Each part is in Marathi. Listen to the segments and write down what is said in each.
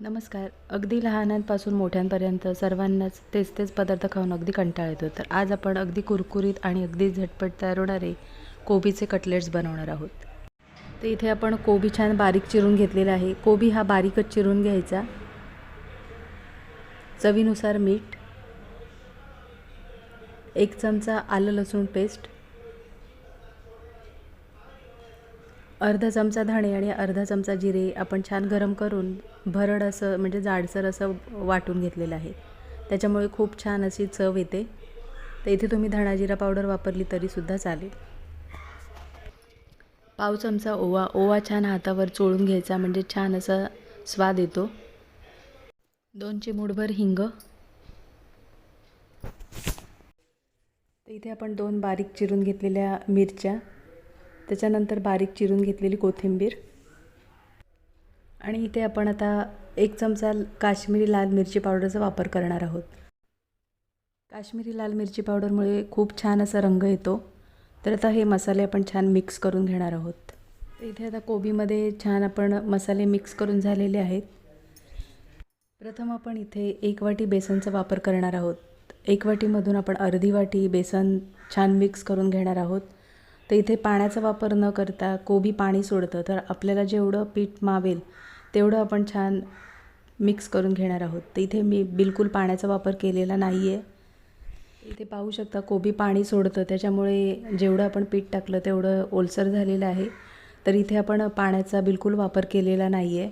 नमस्कार. अगदी लहानांपासून मोठ्यांपर्यंत सर्वांनाच तेच तेच पदार्थ खाऊन अगदी कंटाळा येतो. तर आज आपण अगदी कुरकुरीत आणि अगदी झटपट तयार होणारे कोबीचे कटलेट्स बनवणार आहोत. तर इथे आपण कोबी छान बारीक चिरून घेतलेला आहे. कोबी हा बारीकच चिरून घ्यायचा. चवीनुसार मीठ एक चमचा आलं लसूण पेस्ट अर्धा चमचा धणे आणि अर्धा चमचा जिरे आपण छान गरम करून भरड असं म्हणजे जाडसर असं वाटून घेतलेलं आहे. त्याच्यामुळे खूप छान अशी चव येते. तर इथे तुम्ही धणा जिरा पावडर वापरली तरीसुद्धा चालेल. पाव चमचा ओवा ओवा छान हातावर चोळून घ्यायचा म्हणजे छान असा स्वाद येतो. दोन चिमूडभर हिंग. तर इथे आपण दोन बारीक चिरून घेतलेल्या मिरच्या. त्याच्यानंतर बारीक चिरून घेतलेली कोथिंबीर. आणि इथे आपण आता एक चमचा काश्मीरी लाल मिरची पावडरचा वापर करणार आहोत. काश्मीरी लाल मिरची पावडरमुळे खूप छान असा रंग येतो. तर आता हे मसाले आपण छान मिक्स करून घेणार आहोत. इथे आता कोबीमध्ये छान आपण मसाले मिक्स करून झालेले आहेत. प्रथम आपण इथे एक वाटी बेसनचा वापर करणार आहोत. एक वाटीमधून आपण अर्धी वाटी बेसन छान मिक्स करून घेणार आहोत. तर इथे पाण्याचा वापर न करता कोबी पाणी सोडतं. तर आपल्याला जेवढं पीठ मावेल तेवढं आपण छान मिक्स करून घेणार आहोत. तर इथे मी बिलकुल पाण्याचा वापर केलेला नाही आहे इथे पाहू शकता कोबी पाणी सोडतं. त्याच्यामुळे जेवढं आपण पीठ टाकलं तेवढं ओलसर झालेलं आहे. तर इथे आपण पाण्याचा बिलकुल वापर केलेला नाही आहे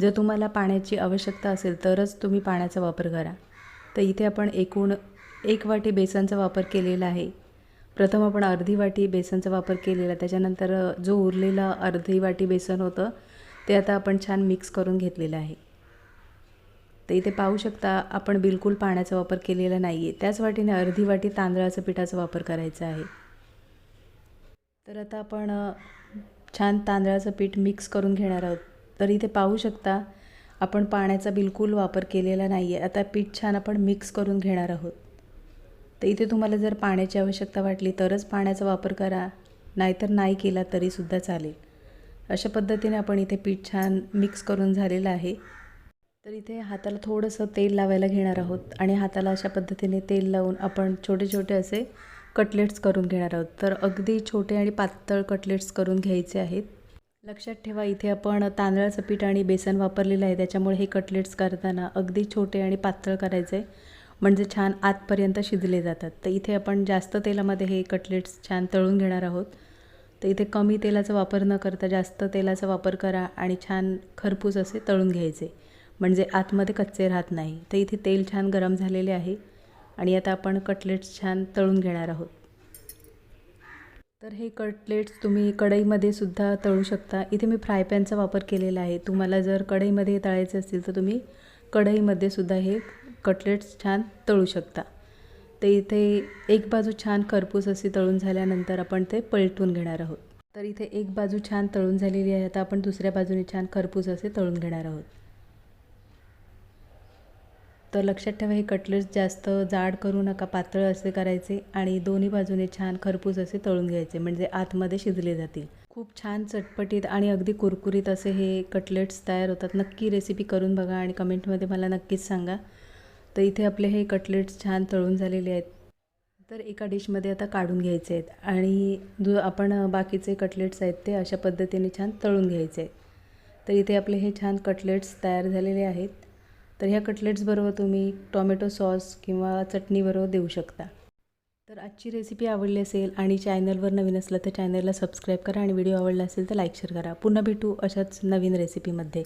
जर तुम्हाला पाण्याची आवश्यकता असेल तरच तुम्ही पाण्याचा वापर करा. तर इथे आपण एकूण एक वाटी बेसनचा वापर केलेला आहे. प्रथम आपण अर्धी वाटी बेसनचा वापर केलेला त्याच्यानंतर जो उरलेला अर्धी वाटी बेसन होतं ते आता आपण छान मिक्स करून घेतलेलं आहे. तर इथे पाहू शकता आपण बिलकुल पाण्याचा वापर केलेला नाही आहे त्याच वाटीने अर्धी वाटी तांदळाचं पिठाचा वापर करायचा आहे. तर आता आपण छान तांदळाचं पीठ मिक्स करून घेणार आहोत. तर इथे पाहू शकता आपण पाण्याचा बिलकुल वापर केलेला नाही आहे आता पीठ छान आपण मिक्स करून घेणार आहोत. तर इथे तुम्हाला जर पाण्याची आवश्यकता वाटली तरच पाण्याचा वापर करा. नाहीतर नाही केला तरीसुद्धा चालेल. अशा पद्धतीने आपण इथे पीठ छान मिक्स करून झालेलं आहे. तर इथे हाताला थोडंसं तेल लावायला घेणार आहोत आणि हाताला अशा पद्धतीने तेल लावून आपण छोटे छोटे असे कटलेट्स करून घेणार आहोत. तर अगदी छोटे आणि पातळ कटलेट्स करून घ्यायचे आहेत. लक्षात ठेवा इथे आपण तांदळाचं पीठ आणि बेसन वापरलेलं आहे. त्याच्यामुळे हे कटलेट्स करताना अगदी छोटे आणि पातळ करायचे म्हणजे छान आतपर्यंत शिजले जातात. तर इथे आपण जास्त तेलामध्ये हे कटलेट्स छान तळून घेणार आहोत. तर इथे कमी तेलाचा वापर न करता जास्त तेलाचा वापर करा आणि छान खरपूस असे तळून घ्यायचे. म्हणजे आतमध्ये कच्चे राहत नाही. तर इथे तेल छान गरम झालेले आहे आणि आता आपण कटलेट्स छान तळून घेणार आहोत. तर हे कटलेट्स तुम्ही कढईमध्ये सुद्धा तळू शकता. इथे मी फ्राय पॅनचा वापर केलेला आहे. तुम्हाला जर कढईमध्ये तळायचे असतील तर तुम्ही कढईमध्ये सुद्धा हे कटलेट्स छान तळू शकता. ते इथे एक बाजू छान खरपूस अशी तळून झाल्यानंतर आपण ते पलटून घेणार आहोत. तर इथे एक बाजू छान तळून झालेली आहे. आता आपण दुसऱ्या बाजूने छान खरपूस असे तळून घेणार आहोत. तर लक्षात ठेवा हे कटलेट्स जास्त जाड करू नका पातळ असे करायचे आणि दोन्ही बाजूने छान खरपूस असे तळून घ्यायचे म्हणजे आतमध्ये शिजले जातील. खूप छान चटपटीत आणि अगदी कुरकुरीत असे हे कटलेट्स तयार होतात. नक्की रेसिपी करून बघा आणि कमेंटमध्ये मला नक्कीच सांगा. तर इथे आपले हे कटलेट्स छान तळून झालेले आहेत. तर एका डिशमध्ये आता काढून घ्यायचे आहेत. आणि जो आपण बाकीचे कटलेट्स आहेत ते अशा पद्धतीने छान तळून घ्यायचे आहेत. तर इथे आपले हे छान कटलेट्स तयार झालेले आहेत. तर ह्या कटलेट्सबरोबर तुम्ही टॉमॅटो सॉस किंवा चटणीबरोबर देऊ शकता. तर आजची रेसिपी आवडली असेल आणि चॅनलवर नवीन असलं तर चॅनलला सबस्क्राईब करा आणि व्हिडिओ आवडला असेल तर लाईक शेअर करा. पुन्हा भेटू अशाच नवीन रेसिपीमध्ये